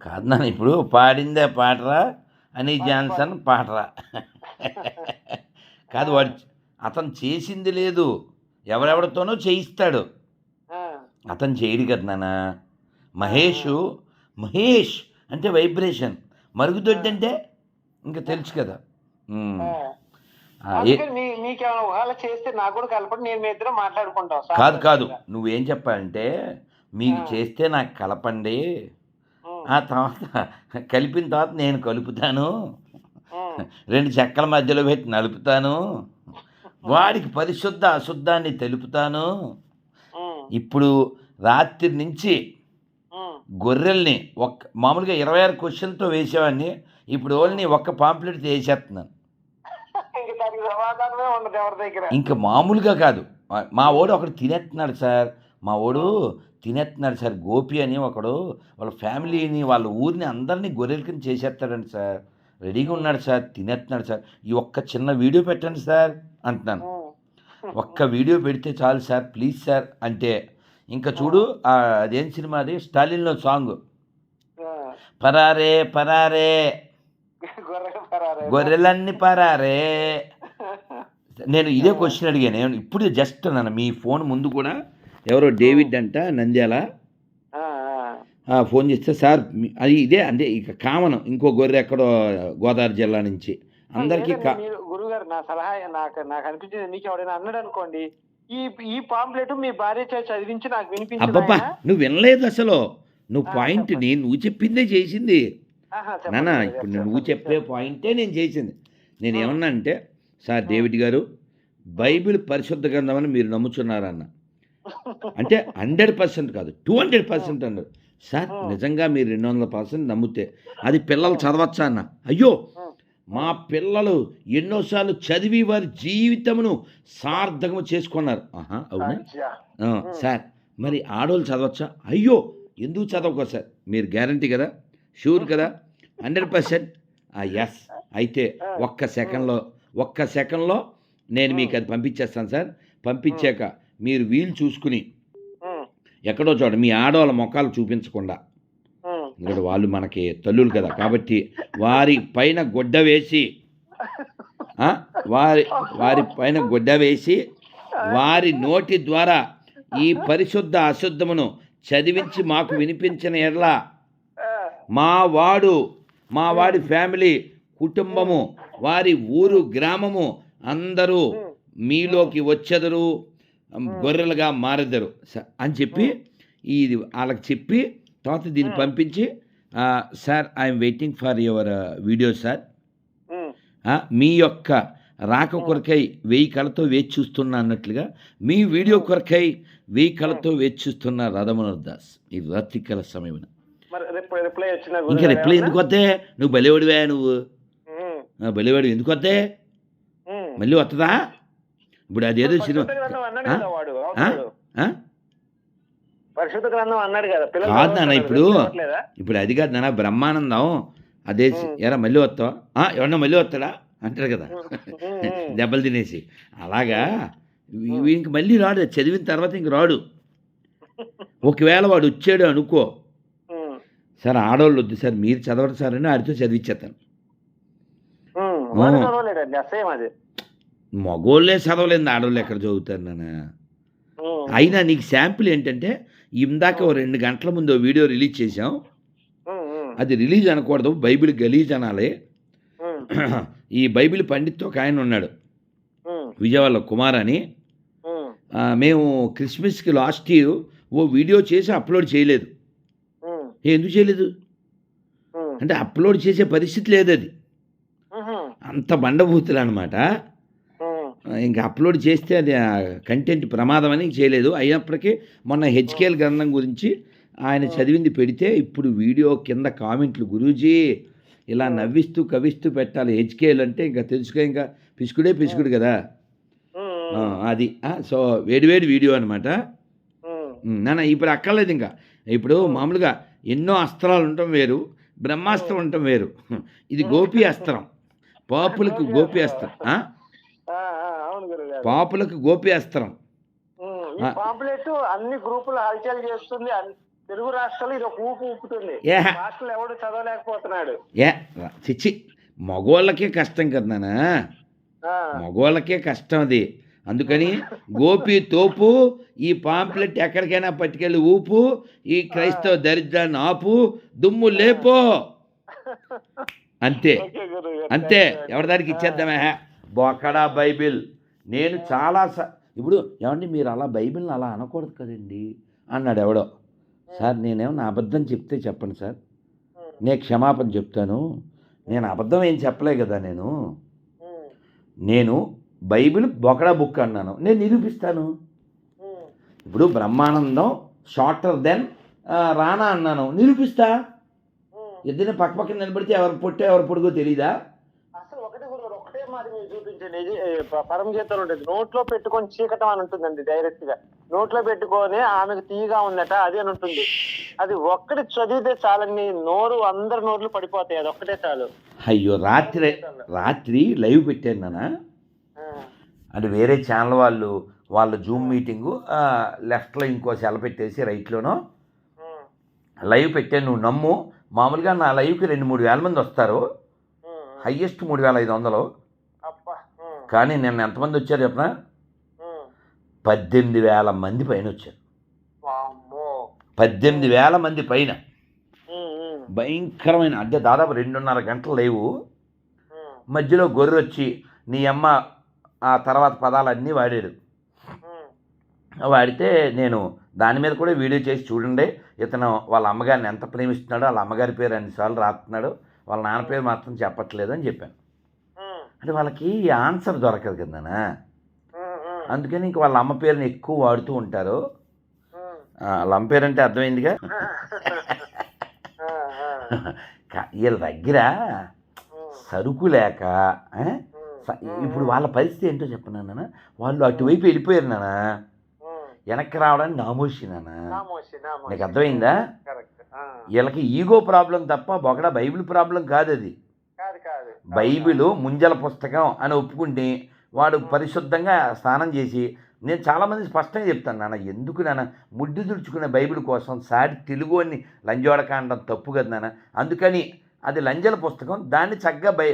కాదు నాన్న ఇప్పుడు పాడిందే పాటరా అని జాన్సన్ పాటరా. కాదు వాడు అతను చేసింది లేదు. ఎవరెవరితోనో చేయిస్తాడు. అతను చేయడు కదా నాన్న. మహేష్ మహేష్ అంటే వైబ్రేషన్. మరుగుదొడ్డి అంటే ఇంకా తెలుసు కదా. కాదు కాదు. నువ్వేం చెప్పాలంటే మీకు. చేస్తే నాకు కలపండి ఆ తర్వాత కలిపిన తర్వాత నేను కలుపుతాను. రెండు చెక్కల మధ్యలో పెట్టి నలుపుతాను. వాడికి పరిశుద్ధ అశుద్ధాన్ని తెలుపుతాను. ఇప్పుడు రాత్రి నుంచి. గొర్రెల్ని ఒక్క మామూలుగా ఇరవై ఆరు క్వశ్చన్తో వేసేవాడిని. ఇప్పుడు ఓన్లీ ఒక్క పాంప్లెట్ వేసేస్తున్నాను ఇంక మామూలుగా కాదు. మా- ఓడు ఒకడు తినేస్తున్నాడు సార్. మా ఓడు తినేస్తున్నాడు సార్ గోపి అని ఒకడు. వాళ్ళ ఫ్యామిలీని వాళ్ళ ఊరిని అందరినీ గొర్రెల కింద చేసేస్తాడండి సార్. రెడీగా ఉన్నాడు సార్ తినేస్తున్నాడు సార్. ఈ ఒక్క చిన్న వీడియో పెట్టండి సార్ అంటున్నాను. ఒక్క వీడియో పెడితే చాలు సార్ ప్లీజ్ సార్ అంటే ఇంకా చూడు అదేం సినిమా అది? స్టాలిన్లో సాంగ్. పరారే పరారే. గొర్రెలు పరారే. గొర్రెలన్నీ పరారే. నేను ఇదే క్వశ్చన్ అడిగాను. నేను ఇప్పుడు జస్ట్ నన్ను మీ ఫోన్ ముందు కూడా ఎవరో? డేవిడ్ అంట నంద్యాల? ఫోన్ చేస్తే సార్ అది ఇదే అంటే ఇక కామన్. ఇంకో గొర్రె ఎక్కడో గోదావరి జిల్లా నుంచి. అందరికీ గురుగారు నా సలహా నాకు నాకు అనిపించింది. మీకు ఎవడైనా అన్నాడు అనుకోండి ఈ ఈ పాంప్లెట్ మీ భార్య చదివించి నాకు వినిపించింది అబ్బబ్బా. నువ్వు వినలేదు అసలు. నువ్వు పాయింట్. నేను నువ్వు చెప్పిందే చేసింది. నానా ఇప్పుడు నువ్వు చెప్పే. పాయింటే నేను చేసింది. నేను. ఏమన్నా అంటే సార్ డేవిడ్ గారు బైబిల్ పరిశుద్ధ గ్రంథమని మీరు నమ్ముచున్నారన్న. అంటే హండ్రెడ్ పర్సెంట్ కాదు టూ హండ్రెడ్ పర్సెంట్ అన్నారు. సార్. నిజంగా మీరు రెండు వందల పర్సెంట్ నమ్మితే అది పిల్లలు చదవచ్చా అన్న? అయ్యో. మా పిల్లలు ఎన్నోసార్లు చదివి వారి జీవితమును సార్థకము చేసుకున్నారు. ఆహా అవునా? సార్ మరి ఆడవాళ్ళు చదవచ్చా? అయ్యో ఎందుకు చదవకో సార్? మీరు గ్యారంటీ కదా? షూర్ కదా? Hundred percent? ఎస్ అయితే ఒక్క సెకండ్లో ఒక్క సెకండ్లో నేను మీకు అది పంపించేస్తాను సార్. పంపించాక మీరు వీలు చూసుకుని ఎక్కడో చోట మీ ఆడవాళ్ళ మొక్కలు చూపించకుండా. ఎందుకంటే వాళ్ళు మనకి తల్లులు కదా కాబట్టి వారి పైన గుడ్డ వేసి వారి వారి పైన గుడ్డ వేసి వారి నోటి ద్వారా ఈ పరిశుద్ధ అశుద్ధమును చదివించి మాకు వినిపించిన ఎడల మా వాడు మా వాడి ఫ్యామిలీ కుటుంబము వారి ఊరు గ్రామము అందరూ మీలోకి వచ్చెదరు. గొర్రెలుగా మారెదరు అని చెప్పి ఇది వాళ్ళకి చెప్పి తర్వాత దీన్ని పంపించి sir I'm waiting for your video sir. మీ యొక్క రాక కొరకై వెయ్యి కళతో వేచి చూస్తున్నా అన్నట్లుగా మీ వీడియో కొరకై వెయ్యి కళతో వేచి చూస్తున్న రాధమనోహర్ దాస్ ఈ రాత్రికాల సమయం ఇంకా రిప్లై ఎందుకు వస్తే నువ్వు బలివాడివే నువ్వు. బలివాడు ఎందుకు వస్తే మళ్ళీ వస్తుందా ఇప్పుడు అదేదో సినిమా పరిశుద్ధ గ్రంథం అన్నాడు? కదా కదా నాన్న? ఇప్పుడు-? ఇప్పుడు అది కాదు నాన్న బ్రహ్మానందం అదే ఎరా మళ్ళీ వస్తావా? ఎవరన్నా మళ్ళీ వస్తాడా? అంటాడు కదా. దెబ్బలు తినేసి. అలాగా? ఇంక మళ్ళీ రాడు చదివిన తర్వాత ఇంక రాడు. ఒకవేళ వాడు వచ్చాడు అనుకో. సార్ ఆడవాళ్ళు వద్దు సార్ మీరు చదవరు సార్ అని ఆడితో చదివిచ్చేస్తాను మగోళ్ళే చదవలేదు ఆడవాళ్ళు ఎక్కడ చదువుతారు నాన్న? అయినా నీకు శాంపిల్ ఏంటంటే ఇందాక ఓ. రెండు గంటల ముందు ఓ వీడియో రిలీజ్ చేసాం అది రిలీజ్ అనకూడదు బైబిల్ గలీజ్ అనాలి. ఈ బైబిల్ పండిత్ ఒక ఆయన ఉన్నాడు. విజయవాడలో కుమార్ అని మేము క్రిస్మస్కి లాస్ట్ ఇయర్ ఓ వీడియో చేసి అప్లోడ్ చేయలేదు. ఎందుకు చేయలేదు? అంటే అప్లోడ్ చేసే పరిస్థితి లేదు అది అంత బండభూతులు అనమాట ఇంకా అప్లోడ్ చేస్తే అది కంటెంట్ ప్రమాదం అని చేయలేదు. అయినప్పటికీ మొన్న హెచ్కేఎల్ గ్రంథం గురించి ఆయన చదివింది పెడితే ఇప్పుడు వీడియో కింద కామెంట్లు గురూజీ ఇలా నవ్విస్తూ కవిస్తూ పెట్టాలి. హెచ్కేఎల్ అంటే ఇంకా తెలుసుకో ఇంకా పిసుకుడే పిసుకుడు కదా. అది. సో వేడివేడి వీడియో అనమాట నాన్న ఇప్పుడు అక్కర్లేదు ఇంకా. ఇప్పుడు మామూలుగా ఎన్నో అస్త్రాలు ఉండటం వేరు బ్రహ్మాస్త్రం ఉండటం వేరు. ఇది గోపి అస్త్రం. పాపులకు గోపి అస్త్రం ఆ? ఆ, ఆ, అవును గురుగారు పాపులకు గోపి అస్త్రం ఈ. పాంప్లెట్ అన్ని గ్రూపులు హల్చల్ చేస్తుంది. తెలుగు రాష్ట్రాలు ఇది ఒక ఊపు ఊపుతుంది. రాష్ట్రాలు ఎవడు చదవలేకపోతున్నాడు. ఏ చిచ్చి మగోళ్ళకే కష్టం కదా నాన్న. ఆ, మగోళ్ళకే కష్టం అది. అందుకని గోపి తోపు ఈ పాంప్లెట్ ఎక్కడికైనా పట్టుకెళ్ళి ఊపు ఈ క్రైస్తవ దరిద్రాన్ని ఆపు దుమ్ము లేపో. అంతే. అంతే. ఎవరిదానికి ఇచ్చేద్దామే బొక్కడా బైబిల్. నేను చాలా స ఇప్పుడు ఏమండి మీరు అలా బైబిల్ని అలా అనకూడదు కదండి? అన్నాడు ఎవడో. సార్ నేనేమన్నా అబద్ధం చెప్తే చెప్పండి సార్. నేను క్షమాపణ చెప్తాను. నేను అబద్ధం ఏం చెప్పలే కదా నేను. నేను బైబిల్ బొకడా బుక్ అన్నాను. నేను నిరూపిస్తాను. ఇప్పుడు బ్రహ్మానందం షార్టర్ దెన్ రానా అన్నాను. నిరూపిస్తా. ఇద్దరిని పక్క పక్కన నిలబడితే ఎవరు పొట్టో ఎవరు పొడుగో తెలీదా? మాట మీరు చూపించండి ఇది పరమగీతలు ఉంటుంది నోట్లో పెట్టుకొని చీకటం అని ఉంటుందండి డైరెక్ట్గా. నోట్లో పెట్టుకొని ఆమెకు తీగా ఉందట అది అని ఉంటుంది. అది ఒక్కటి చదివితే చాలండి నోరు అందరి నోర్లు పడిపోతాయి అది ఒక్కటే చాలు. అయ్యో రాత్రి రాత్రి లైవ్ పెట్టాను నాన్న. అంటే వేరే ఛానల్ వాళ్ళు వాళ్ళ జూమ్ మీటింగు లెఫ్ట్లో ఇంకో సెల పెట్టేసి రైట్లోనో లైవ్ పెట్టాను నువ్వు నమ్ము. మామూలుగా నా లైవ్కి రెండు మూడు వేల మంది వస్తారు. హయ్యెస్ట్ మూడు వేల ఐదు వందలు. కానీ నిన్న ఎంతమంది వచ్చారు చెప్పనా. పద్దెనిమిది వేల మంది పైన వచ్చారు. పద్దెనిమిది వేల మంది పైన. భయంకరమైన అంటే దాదాపు రెండున్నర గంటలు లేవు. మధ్యలో గొర్రె వచ్చి నీ అమ్మ ఆ తర్వాత పదాలన్నీ వాడాడు. వాడితే నేను దాని మీద కూడా వీడియో చేసి చూడండి. ఇతను వాళ్ళ అమ్మగారిని ఎంత ప్రేమిస్తున్నాడో వాళ్ళ అమ్మగారి పేరు అన్నిసార్లు రాస్తున్నాడు వాళ్ళ నాన్న పేరు మాత్రం చెప్పట్లేదు అని చెప్పాను. అంటే వాళ్ళకి ఆన్సర్ దొరకదు కదా అందుకని ఇంక వాళ్ళ అమ్మ పేరుని ఎక్కువ వాడుతూ ఉంటారు. వాళ్ళ అమ్మ పేరు అంటే అర్థమైందిగా వీళ్ళ దగ్గర సరుకు లేక ఇప్పుడు వాళ్ళ పరిస్థితి ఏంటో చెప్పను నాన్న? వాళ్ళు అటువైపు వెళ్ళిపోయారు నాన్న. వెనక్కి రావడానికి నామోషి నాన్న. నీకు అర్థమైందా. వీళ్ళకి ఈగో ప్రాబ్లం తప్ప బొకడ బైబిల్ ప్రాబ్లం కాదు అది బైబిల్ ముంజల పుస్తకం అని ఒప్పుకుంటే వాడు పరిశుద్ధంగా స్నానం చేసి నేను చాలామంది స్పష్టంగా చెప్తాను నాన్న ఎందుకు నాన్న ముడ్డు తుడుచుకునే బైబిల్ కోసం సాటి తెలుగు అని లంజోడకాండం తప్పు కదా నాన్న. అందుకని అది లంజల పుస్తకం దాన్ని చక్కగా బై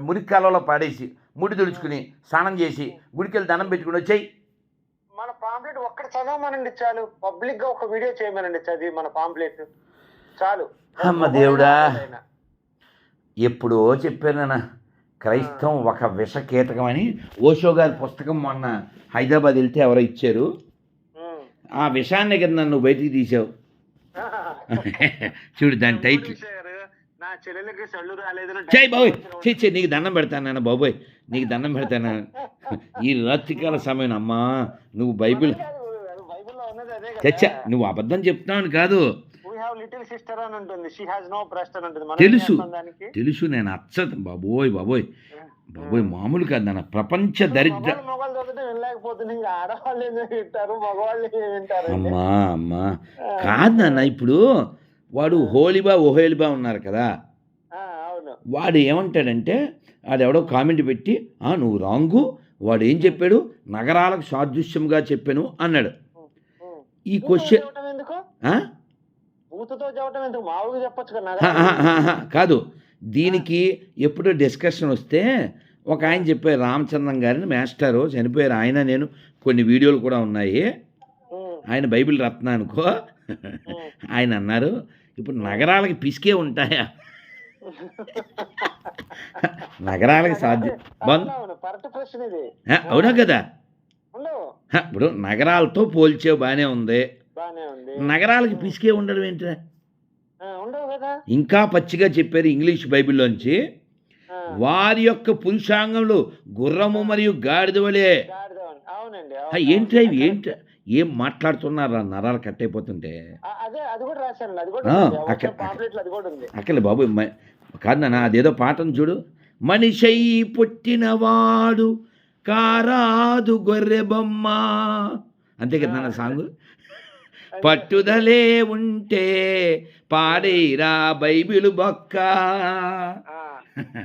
మురికి కాలంలో పాడేసి ముడి తుడుచుకుని స్నానం చేసి గుడికి వెళ్ళి దండం పెట్టుకుని వచ్చాయి. మన పాంప్లెట్ ఒక్కటి చదవమనండి చాలు. పబ్లిక్గా ఒక వీడియో చేయమనండి చదివి మన పాంప్లెట్. చాలు. అమ్మ దేవుడా. ఎప్పుడో చెప్పాను నాన్న క్రైస్తవం ఒక విష కీటకం అని ఓషో గారి పుస్తకం మొన్న హైదరాబాద్ వెళ్తే ఎవరో ఇచ్చారు. ఆ. విషాన్ని కదా నన్ను బయటికి తీసావు చూడు దాని టైటిల్. చేయి బాబోయ్ చే చే నీకు దండం పెడతాను నాన్న బాబోయ్ నీకు దండం పెడతాను ఈ రాత్రికాల సమయం అమ్మా నువ్వు బైబిల్ చచ్చ నువ్వు అబద్ధం చెప్తావు కాదు. వీ హావ్ లిటిల్ సిస్టర్ అని ఉంటుంది. షీ హాజ్ నో బ్రెస్ట్ అని ఉంటుంది. తెలుసు. తెలుసు నేను అచ్చ బాబోయ్ బాబోయ్. బాబోయ్ మామూలు కాదు నాన్న. ప్రపంచ దరిద్ర మగవాళ్ళు చదివితే వినలేకపోతుంది. ఇంకా ఆడవాళ్ళు వింటారు మగవాళ్ళు వింటారు? అమ్మా అమ్మా. కాదు నాన్న ఇప్పుడు వాడు హోలీబా ఓహేలిబా ఉన్నారు కదా. వాడు ఏమంటాడంటే వాడెవడో కామెంట్ పెట్టి "ఆ, నువ్వు రాంగు. వాడు ఏం చెప్పాడు? నగరాలకు సాదృశ్యంగా చెప్పాను అన్నాడు. ఈ క్వశ్చన్ బూతుతో చెప్పటం ఎందుకు మామూలుగా చెప్పొచ్చు కదా. కాదు దీనికి ఎప్పుడో డిస్కషన్ వస్తే ఒక ఆయన చెప్పారు రామచంద్రం గారిని మాస్టరు చనిపోయారు. ఆయన నేను కొన్ని వీడియోలు కూడా ఉన్నాయి. ఆయన బైబిల్ రత్న అనుకో. ఆయన అన్నారు ఇప్పుడు నగరాలకి పిసికే ఉంటాయా? నగరాలకి సాధ్యం. అవును కదా? ఇప్పుడు నగరాలతో పోల్చే బాగానే ఉంది. నగరాలకి పిసికే ఉండడం ఏంటిరా ఇంకా పచ్చిగా చెప్పారు ఇంగ్లీష్ బైబిల్లోంచి. వారి యొక్క పురుషాంగంలో గుర్రము మరియు గాడిద వలె. అవును. ఇవి ఏంటి? ఏం మాట్లాడుతున్నారా? నరాలు కూడా ఉంది. అక్కలే బాబు మ- కాదు నాన్న అదేదో పాటను చూడు. మనిషై పుట్టినవాడు కారాదు గొర్రె బొమ్మ. అంతే కదా సాంగ్? పట్టుదలే ఉంటే పాడేరా బైబిల్ బొక్క.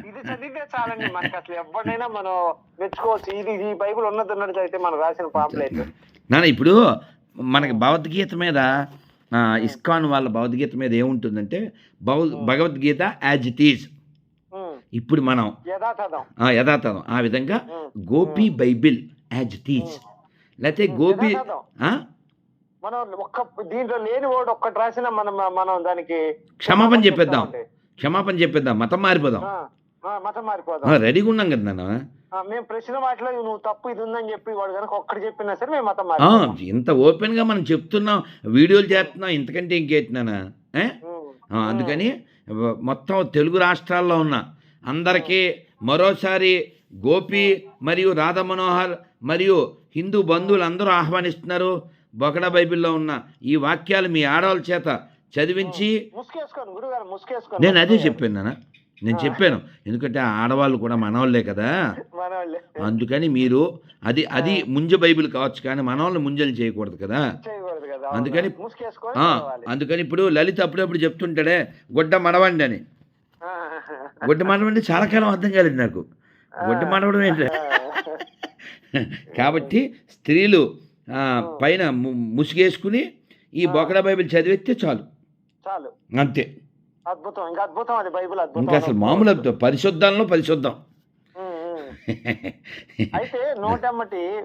ఇది చదివితే చాలండి మనకి అసలు ఎవరినైనా మనం మెచ్చుకోవచ్చు. ఇది ఈ బైబిల్ ఉన్నది ఉన్నట్టు అయితే మనం రాసిన పాంప్లెట్ నాన్న ఇప్పుడు మనకి భగవద్గీత మీద ఇస్కాన్ వాళ్ళ భగవద్గీత మీద ఏముంటుందంటే భగవ భగవద్గీత యాజ్ ఇట్ ఈజ్. ఇప్పుడు మనం యథాతథం. ఆ, విధంగా. Gopi Bible as it is లేకపోతే గోపి? మనం ఒక్క దీంట్లో లేని వాడు ఒక్కటి రాసినా మనం మనం దానికి క్షమాపణ చెప్పేద్దాం. క్షమాపణ చెప్పేద్దాం. మతం మారిపోదాం. మతం మారిపోదాం. రెడీగా ఉన్నాం కదా నాన్న. మేము ప్రశ్న వాటిలో నువ్వు తప్పు ఇది ఉందని చెప్పి వాడు కనుక ఒక్కటి చెప్పినా సరే మేము మతం మారిపోతాం. ఇంత ఓపెన్గా మనం చెప్తున్నాం వీడియోలు చేస్తున్నాం ఇంతకంటే. ఆ, అందుకని మొత్తం తెలుగు రాష్ట్రాల్లో ఉన్న అందరికీ మరోసారి గోపి మరియు రాధా మనోహర్ మరియు హిందూ బంధువులు అందరూ ఆహ్వానిస్తున్నారు. బొకడ బైబిల్లో ఉన్న ఈ వాక్యాలు మీ ఆడవాళ్ళ చేత చదివించి నేను అదే చెప్పాను నాన్న. నేను చెప్పాను. ఎందుకంటే ఆడవాళ్ళు కూడా మనవాళ్ళే కదా. అందుకని మీరు అది అది ముంజ బైబిల్ కావచ్చు కానీ మనవాళ్ళని ముంజలు చేయకూడదు కదా. అందుకని-. అందుకని ఇప్పుడు లలిత అప్పుడప్పుడు చెప్తుంటాడే గుడ్డ మడవండి అని. గుడ్డ మడవండి చాలా కాలం అర్థం కాలేదు నాకు. గుడ్డ మడవడం ఏంటి కాబట్టి స్త్రీలు పైన ముసుగేసుకుని ఈ బొకడ బైబిల్ చదివితే చాలు. చాలు. అంతే. అద్భుతం. ఇంకా అద్భుతం అది బైబిల్ అద్భుతం. ఇంకా అసలు మామూలు అద్భుతం. పరిశుద్ధంలో పరిశుద్ధం. అయితే నోటమ్మటి.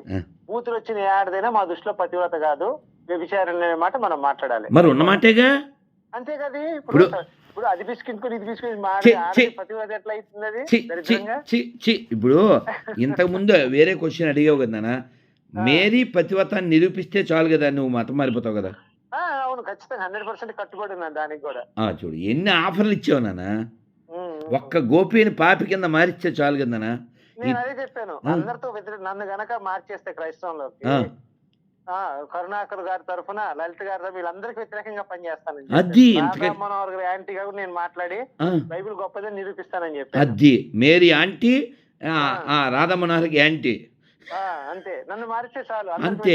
బూతులు వచ్చిన ఏడాదైనా మా దృష్టిలో పతివ్రత కాదు. వ్యభిచారం మాట మనం మాట్లాడాలి. మరి ఉన్నమాటేగా అంతే కదా? ఇప్పుడు ఇప్పుడు- అది పిసుకించుకుని ఇది చి ఇప్పుడు ఇంతకుముందు వేరే క్వశ్చన్ అడిగావు కదా మేరీ పతివతాన్ని నిరూపిస్తే చాలు కదా నువ్వు మతం మారిపోతావు కదా. ఆ, అవును ఖచ్చితంగా. హండ్రెడ్ పర్సెంట్ కట్టుబడి దానికి కూడా. చూడు ఎన్ని ఆఫర్లు ఇచ్చావు నాన్న? ఒక్క గోపిని పాపి కింద మారిస్తే చాలు కదా నేను అదే చెప్పాను. అందరితో నన్ను గనక మార్చేస్తే క్రైస్తవంలోకి కరుణాకర్ గారి తరఫున లలిత గారి తరఫున వీళ్ళందరికీ వ్యతిరేకంగా అది మనోహర్ గారి నేను మాట్లాడి బైబిల్ గొప్పదని నిరూపిస్తానని చెప్పాను. అది మేరీ ఆంటీ రాధా మనోహర్కి యాంటీ. అంతే. నన్ను మారిస్తే చాలు. అంతే.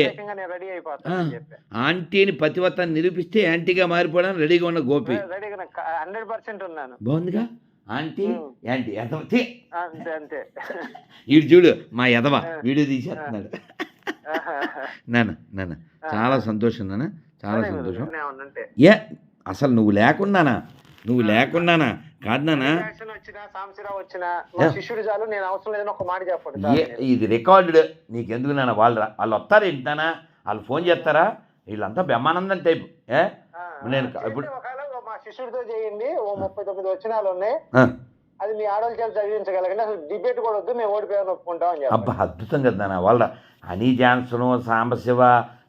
రెడీ ఆంటీని పతివతాన్ని నిరూపిస్తే యాంటీగా మారిపోవడానికి రెడీగా ఉన్న గోపి. రెడీగా హండ్రెడ్ పర్సెంట్ ఉన్నాను. బాగుందిగా? ఆంటీ. యాంటీ ఎదవ! అంతే అంతే. వీడు చూడు మా ఎదవ వీడియో తీసేస్తున్నాడు. నాన్న నాన్న చాలా సంతోషం నాన్న చాలా సంతోషం. ఏ అసలు నువ్వు లేకున్నానా? నువ్వు లేకున్నానా? కాదు నాన్న. రియాక్షన్ వచ్చినా సాంశీరావు వచ్చినా మా ఏ? శిష్యుడు చాలు నేను అవసరం లేదని ఒక మాట చెప్పండి ఏ ఇది రికార్డు నీకెందుకు నాన్న? వాళ్ళు రా- వాళ్ళు వస్తారు ఏంటానా వాళ్ళు ఫోన్ చేస్తారా? వీళ్ళంతా బ్రహ్మానందం టైప్. ఏ? నేను ఇప్పుడు- శిష్యుడితో చేయండి ఓ ముప్పై తొమ్మిది వచ్చినాలు ఉన్నాయి. అది మీ ఆడవాళ్ళ చేత చదివించగలగండి. అసలు డిబేట్ కూడా వద్దు మేము ఓడిపోయామని ఒప్పుకుంటాం అని అబ్బా అద్భుతం కదా వాళ్ళ హనీ జాన్సను సాంబశివ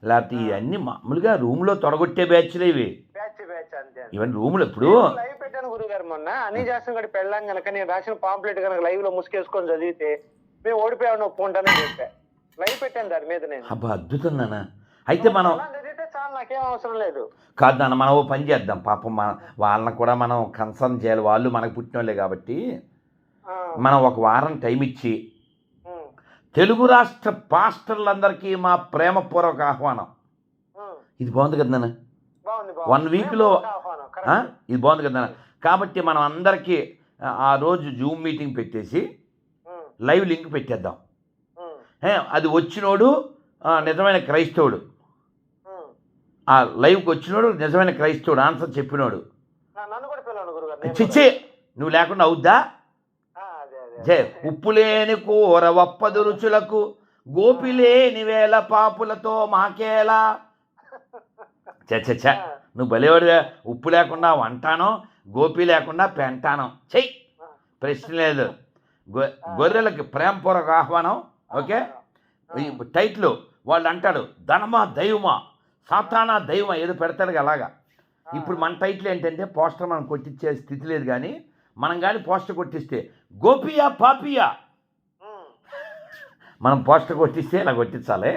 లేకపోతే ఇవన్నీ మామూలుగా రూమ్లో తొడగొట్టే బ్యాచ్లు ఇవి. ఇవన్నీ రూములు ఇప్పుడు పెట్టాను గురువు గారు మొన్న. అన్ని చేస్తాం కూడా పెళ్ళాం కనుక నేను రాసిన పాంప్లెట్ కనుక లైవ్లో ముసుకేసుకొని చదివితే మేము ఓడిపోయామని ఒప్పుకుంటానని చెప్పా. లైవ్ పెట్టాను దాని మీద నేను. అబ్బా అద్భుతం నాన్న. అయితే మనం చదివితే చాలు నాకేం అవసరం లేదు. కాదు నాన్న మనం ఓ పని చేద్దాం. పాపం మన వాళ్ళని కూడా మనం కన్సర్న్ చేయాలి. వాళ్ళు మనకు పుట్టిన వాళ్ళే కాబట్టి మనం ఒక వారం టైం ఇచ్చి తెలుగు రాష్ట్ర పాస్టర్లందరికీ మా ప్రేమపూర్వక ఆహ్వానం. ఇది బాగుంది కదా నాన్న. బాగుంది One ఇది బాగుంది కదా. కాబట్టి మనం అందరికీ ఆ, రోజు జూమ్ మీటింగ్ పెట్టేసి లైవ్ లింక్ పెట్టేద్దాం. అది వచ్చినోడు నిజమైన క్రైస్తవుడు. ఆ లైవ్కి వచ్చినోడు నిజమైన క్రైస్తవుడు ఆన్సర్ చెప్పినోడు. చిచ్చి. నువ్వు లేకుండా అవుద్దా? జే ఉప్పు లేని కూర వప్పదు రుచులకు గోపి లేని వేల పాపులతో మాకేలా? చ చ చ నువ్వు బలేవాడివే. ఉప్పు లేకుండా వంటానో గోపి లేకుండా పెంటానో. చెయ్యి ప్రశ్న లేదు. గొ గొర్రెలకి ప్రేమపూర్వక ఆహ్వానం ఓకే? టైటిల్ వాళ్ళు అంటాడు ధనమా దైవమా? సాతానా దైవమా? ఏదో పెడతాడు అలాగా. ఇప్పుడు మన టైటిల్ ఏంటంటే పోస్టర్ మనం కొట్టించే స్థితి లేదు కానీ మనం కానీ పోస్టర్ కొట్టిస్తే గోపియా పాపియా? మనం పోస్టర్ కొట్టిస్తే ఇలా కొట్టించాలి.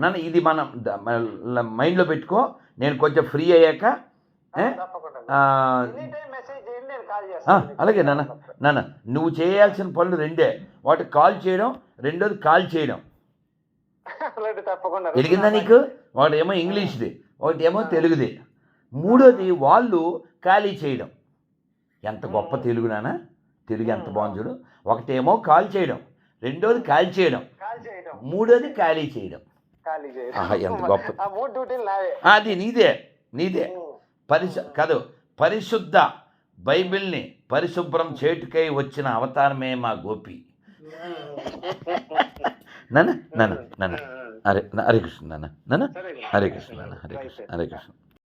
నన్ను ఇది మనం మైండ్లో పెట్టుకో నేను కొంచెం ఫ్రీ అయ్యాక అలాగే నాన్న నాన్న నువ్వు చేయాల్సిన పనులు రెండే. ఒకటి కాల్ చేయడం రెండోది కాల్ చేయడం. తెలిగిందా నీకు? ఒకటి ఏమో ఇంగ్లీష్ది ఒకటి ఏమో తెలుగుది. మూడోది వాళ్ళు ఖాళీ చేయడం. ఎంత గొప్ప తెలుగు నాన్న. తెలుగు ఎంత బాగుంది చూడు. ఒకటేమో కాల్ చేయడం. రెండోది కాల్ చేయడం. మూడోది ఖాళీ చేయడం. ఎంత గొప్ప. అది నీదే నీదే. పరిశు కాదు పరిశుద్ధ బైబిల్ని పరిశుభ్రం చేటుకై వచ్చిన అవతారమే మా గోపి. నాన్న నాన్న నాన్న. హరే హరే కృష్ణ నాన్న నాన్న. హరే కృష్ణ నాన్న హరే కృష్ణ హరే కృష్ణ.